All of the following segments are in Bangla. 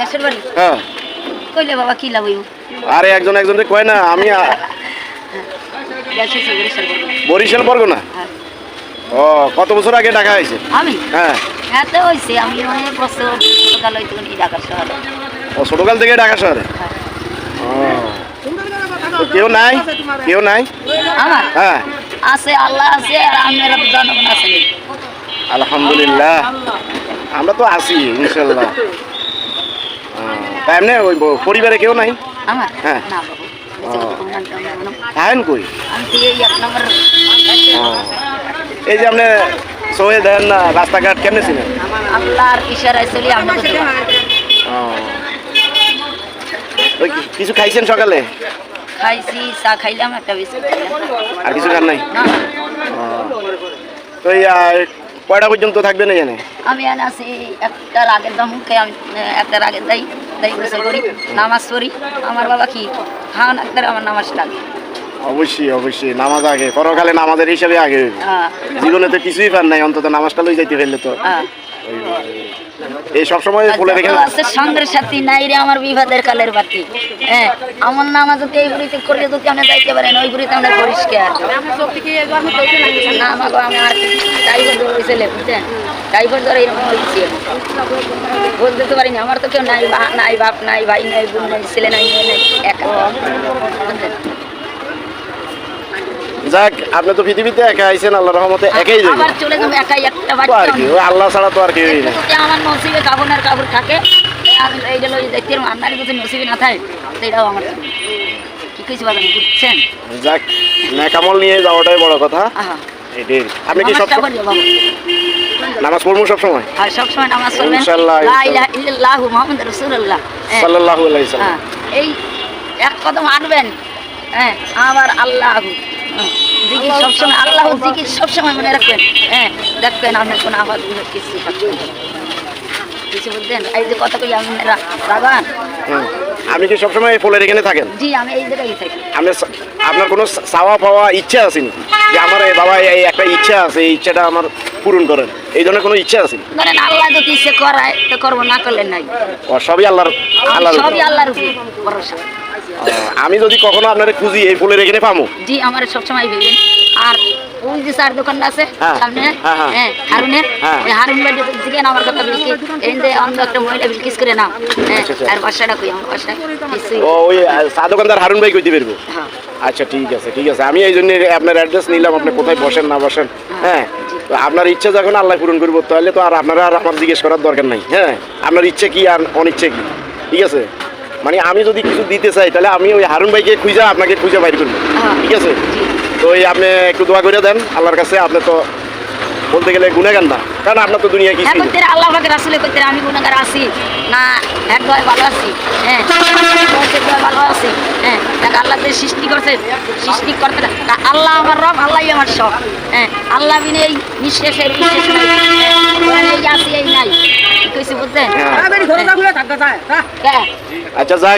দেশের বাড়ি? হ্যাঁ। কইলে বাবা কি লাভ হইব? আরে একজন একজনকে কয় না আমি বরিশাল বরিশাল হ্যাঁ। ও কত বছর আগে ঢাকা হয়েছে? আমি? হ্যাঁ। হ্যাঁ তো হয়েছে আমি অনেক বছর ছোটকাল হইতে এই ঢাকার শহরে? ও ছোটকাল থেকে ঢাকা শহরে? হ্যাঁ। কেউ নাই? কেউ নাই? আমার? হ্যাঁ। আছে আল্লাহ আছে আর জনগণ আছে। আলহামদুলিল্লাহ। আমরা তো আছি ইনশাল্লাহ। এমনি ওই পরিবারে কেউ নাই? আমার? হ্যাঁ। না বাবু। কই? এই যে আপনি সহে দেন না রাস্তাঘাট কেমনে ছিলেন আল্লাহর ইশারায় চলি কিছু খাইছেন সকালে? খাইছি চা খাইলাম একটা বিস্কুট আর কিছু খান নাই। তো কয়টা পর্যন্ত থাকবেন এখানে? আমি আছি একটার আগের দাম আমি আগের দাই দাই গোসল করি নামাজ পড়ি। আমার বাবা কি খান একটার আমার নামাজ লাগে অবশ্যই অবশ্যই নামাজ আগে পরকালে নামাজের হিসাবে আগে। হ্যাঁ। জীবনে তো কিছুই পান নাই অন্তত নামাজটা লই যাইতে ফেললে তো। হ্যাঁ। এই সব সময় বলে যত রেখে সঙ্গের সাথী নাই রে আমার বিবাদের কালের বাতি। হ্যাঁ আমার নামাজ যদি এই বুড়িতে করলে যদি আমরা যাইতে পারেন ওই বুড়িতে আমরা পরিষ্কার না আমাকে আমার টাইফয়েড ধরে ছেলে বুঝছেন? টাইফয়েড ধরে এরকম হয়েছে বলতে তো পারিনি আমার তো কেউ নাই নাই বাপ নাই ভাই নাই বোন নাই ছেলে নাই মেয়ে নাই একা। বুঝলেন? যাক আপনি তো পৃথিবীতে একা আইছেন আল্লাহ রহমতে একাই যাবেন আবার চলে যাব একাই একটা বাচ্চা আর কি? আল্লাহ ছাড়া তো আর একটু নেই। আমার নসিবে কাপড়ের কাপড় থাকে। আমি দেখতে যদি নসিবে না থাকে সেটাও আমার কি কিছু বলেন বুঝছেন? যাক নিয়ে যাওয়াটাই বড় কথা। আপনি কি সব নামাজটা পড়িও বাবা। নামাজ পড়ব সব সময় আর সবসময় নামাজ পড়বেন। ইনশাআল্লাহ, লা ইলাহা ইল্লাল্লাহু মুহাম্মাদুর রাসূলুল্লাহ। হ্যাঁ, সাল্লাল্লাহু আলাইহি সাল্লাম। হ্যাঁ, এই এক কদম আনবেন হ্যাঁ আবার আল্লাহ। জিকির সবসময় আল্লাহ জিকির সবসময় মনে রাখবেন। হ্যাঁ দেখবেন আপনার কোনো কিছু কিছু বলতেন এই যে কথা কই আপনারা রাগান আপনি কি সবসময় এই পোলের এখানে থাকেন? জি আমি এই জায়গায় থাকি। আপনি আপনার কোনো চাওয়া পাওয়া ইচ্ছা আছে যে আমার এই বাবা এই একটা ইচ্ছা আছে এই ইচ্ছাটা আমার পূরণ করেন এই ধরনের কোনো ইচ্ছা আছে নি? ধরেন আল্লাহ যদি ইচ্ছে করায় তো করব না করলে নাই। ও সবই আল্লাহর আল্লাহর উপর। সবই আল্লাহর ভরসা। আমি যদি কখনো আপনার খুঁজি এই ফুলের এখানে পাবো জি আমার সবসময় ভেবেন। আর ওই যে চার দোকানটা আছে হ্যাঁ, সামনে হ্যাঁ, হ্যাঁ। হ্যাঁ হারুনের হারুন বাড়ি থেকে আমার কথা বিলকি এই যে অন্য একটা মহিলা বিলকিস করে নাও। হ্যাঁ আচ্ছা, আচ্ছা। আর বাসাটা কই? আমার বাসা ও ওই চা দোকানদার হারুন ভাই কইতে পারব হ্যাঁ। আচ্ছা ঠিক আছে ঠিক আছে। আমি এই জন্য আপনার অ্যাড্রেস নিলাম আপনি কোথায় বসেন না বসেন হ্যাঁ আপনার ইচ্ছা যখন আল্লাহ পূরণ করব তাহলে তো আর আপনারা আর আমার জিজ্ঞেস করার দরকার নাই হ্যাঁ? আপনার ইচ্ছে কি আর অনিচ্ছে কি? ঠিক আছে? মানে আমি যদি কিছু দিতে চাই তাহলে আমি ওই হারুন ভাইকে খুঁজে আপনাকে খুঁজে বাইর করব। হ্যাঁ। ঠিক আছে? তো এই আপনি একটু দোয়া করে দেন আল্লাহর কাছে আপনি তো বলতে গেলে গুণাগান না। কারণ আপনার তো দুনিয়া হ্যাঁ কিছু করতে আল্লাহ করতে আমি গুণাগার আছি। না এক দয় ভালো আছি। হ্যাঁ ভালো আছি। হ্যাঁ দেখ আল্লাহ যে সৃষ্টি করছে সৃষ্টি করতে আল্লাহ আমার রব আল্লাহ আমার সব হ্যাঁ আল্লাহ বিনে এই বিশেষ নাই হ্যাঁ, এই আছি এই নাই কি কইছি বুঝছেন হ্যাঁ আচ্ছা যাক।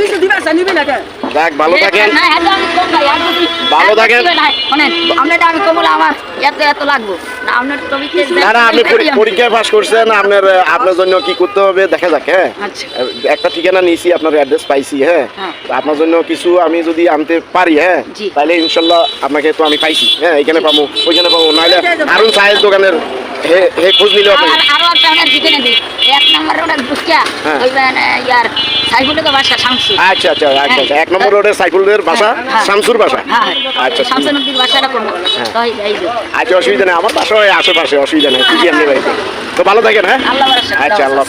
যাক ভালো থাকেন। ভালো থাকেন। না, না আপনি পরীক্ষায় পাশ করছেন আপনার আপনার জন্য কি করতে হবে দেখা যাক হ্যাঁ? আচ্ছা। একটা ঠিকানা নিয়েছি আপনার অ্যাড্রেস পাইছি হ্যাঁ? হ্যাঁ। আপনার জন্য কিছু আমি যদি আনতে পারি হ্যাঁ? তাহলে ইনশাল্লাহ আপনাকে তো আমি পাইছি হ্যাঁ? এখানে পাবো ওইখানে পাবো নাহলে আরুন চায়ের দোকানের হে হে খোঁজ নিলে আরও একটা আমার এক নম্বর রোডের বুঝকা হ্যাঁ। ওই মানে ইয়ার সাইফুলের ভাষা শামসু আচ্ছা আচ্ছা আচ্ছা আচ্ছা। এক নম্বর রোডের সাইফুলের ভাষা হ্যাঁ। শামসুর বাসা? হ্যাঁ আচ্ছা শামসুর এই যে আচ্ছা অসুবিধা নেই। আমার বাসা আশেপাশে অসুবিধা নেই। কি আপনি বাড়িতে? তো ভালো থাকেন হ্যাঁ? আল্লাহ আচ্ছা আল্লাহ